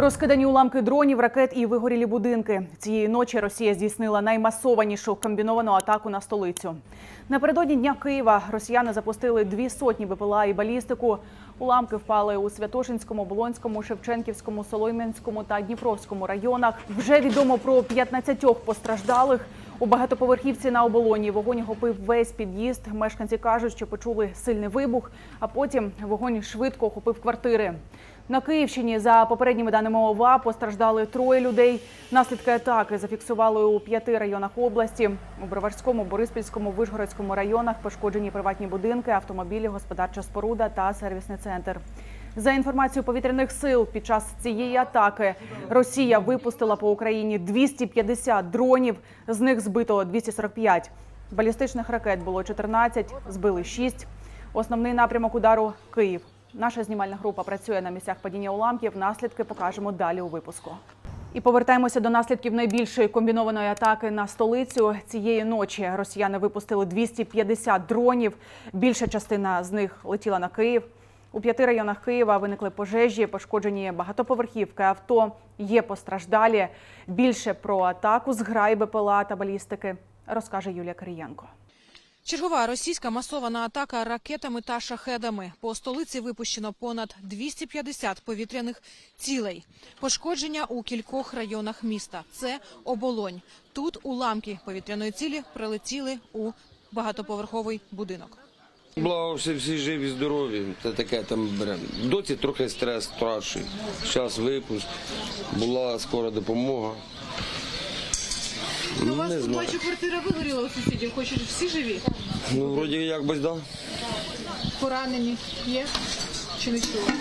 Розкидані уламки дронів, ракет і вигорілі будинки. Цієї ночі Росія здійснила наймасованішу комбіновану атаку на столицю. Напередодні дня Києва росіяни запустили дві сотні БПЛА і балістику. Уламки впали у Святошинському, Болонському, Шевченківському, Солом'янському та Дніпровському районах. Вже відомо про 15 постраждалих. У багатоповерхівці на оболоні вогонь охопив весь під'їзд. Мешканці кажуть, що почули сильний вибух, а потім вогонь швидко охопив квартири. На Київщині за попередніми даними ОВА постраждали троє людей. Наслідки атаки зафіксували у п'яти районах області. У Броварському, Бориспільському, Вишгородському районах пошкоджені приватні будинки, автомобілі, господарча споруда та сервісний центр. За інформацією повітряних сил, під час цієї атаки Росія випустила по Україні 250 дронів, з них збито 245. Балістичних ракет було 14, збили 6. Основний напрямок удару Київ. Наша знімальна група працює на місцях падіння уламків. Наслідки покажемо далі у випуску. І повертаємося до наслідків найбільшої комбінованої атаки на столицю. Цієї ночі росіяни випустили 250 дронів. Більша частина з них летіла на Київ. У п'яти районах Києва виникли пожежі, пошкоджені багатоповерхівки, авто. Є постраждалі. Більше про атаку з грай БПЛА та балістики розкаже Юлія Кирієнко. Чергова російська масована атака ракетами та шахедами. По столиці випущено понад 250 повітряних цілей. Пошкодження у кількох районах міста. Це оболонь. Тут уламки повітряної цілі прилетіли у багатоповерховий будинок. Благо, всі, всі живі, здорові. Це таке там беремо. Доці трохи стрес старший. Зараз випуск, була скора допомога. У вас Не тут знаю. бачу, квартира вигоріла у сусідів. Хочуть всі живі? Ну, вроді якось, да. Поранені є чи не чули?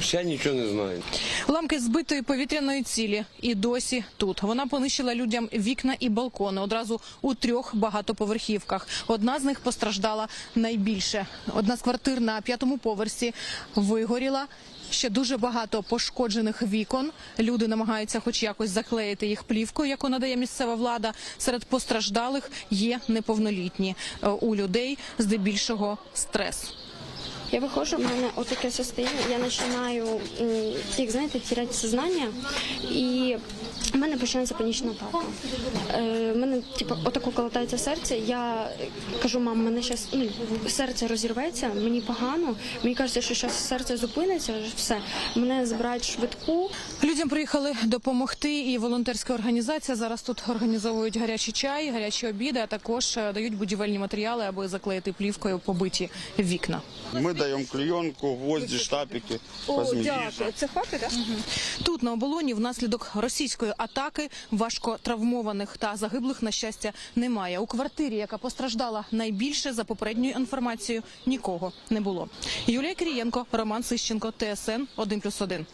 Ще нічого не знаю. Уламки збитої повітряної цілі і досі тут. Вона понищила людям вікна і балкони одразу у трьох багатоповерхівках. Одна з них постраждала найбільше. Одна з квартир на п'ятому поверсі вигоріла. Ще дуже багато пошкоджених вікон. Люди намагаються, хоч якось заклеїти їх плівкою, яку надає місцева влада. Серед постраждалих є неповнолітні Е, у людей здебільшого стрес. Я выхожу, у меня вот такое состояние, я начинаю, м, як знаєте, терять сознання, і мене починається панічна атака. Е, мене, типу, отако колотається серце, я кажу, мам, мене зараз ну, серце розірветься, мені погано, мені кажеться, що зараз серце зупиниться, все, мене збирають швидку, Людям приїхали допомогти, і волонтерська організація зараз тут організовують гарячий чай, гарячі обіди, а також е, дають будівельні матеріали, аби заклеїти плівкою побиті вікна. Мы даем клеенку, гвозди, штапики. Возьмите. Це факти, так? Тут на оболоні внаслідок російської атаки важко травмованих та загиблих на щастя немає. У квартирі, яка постраждала найбільше, за попередньою інформацією, нікого не було. Юлія Кирієнко, Роман Сищенко, ТСН 1+,1.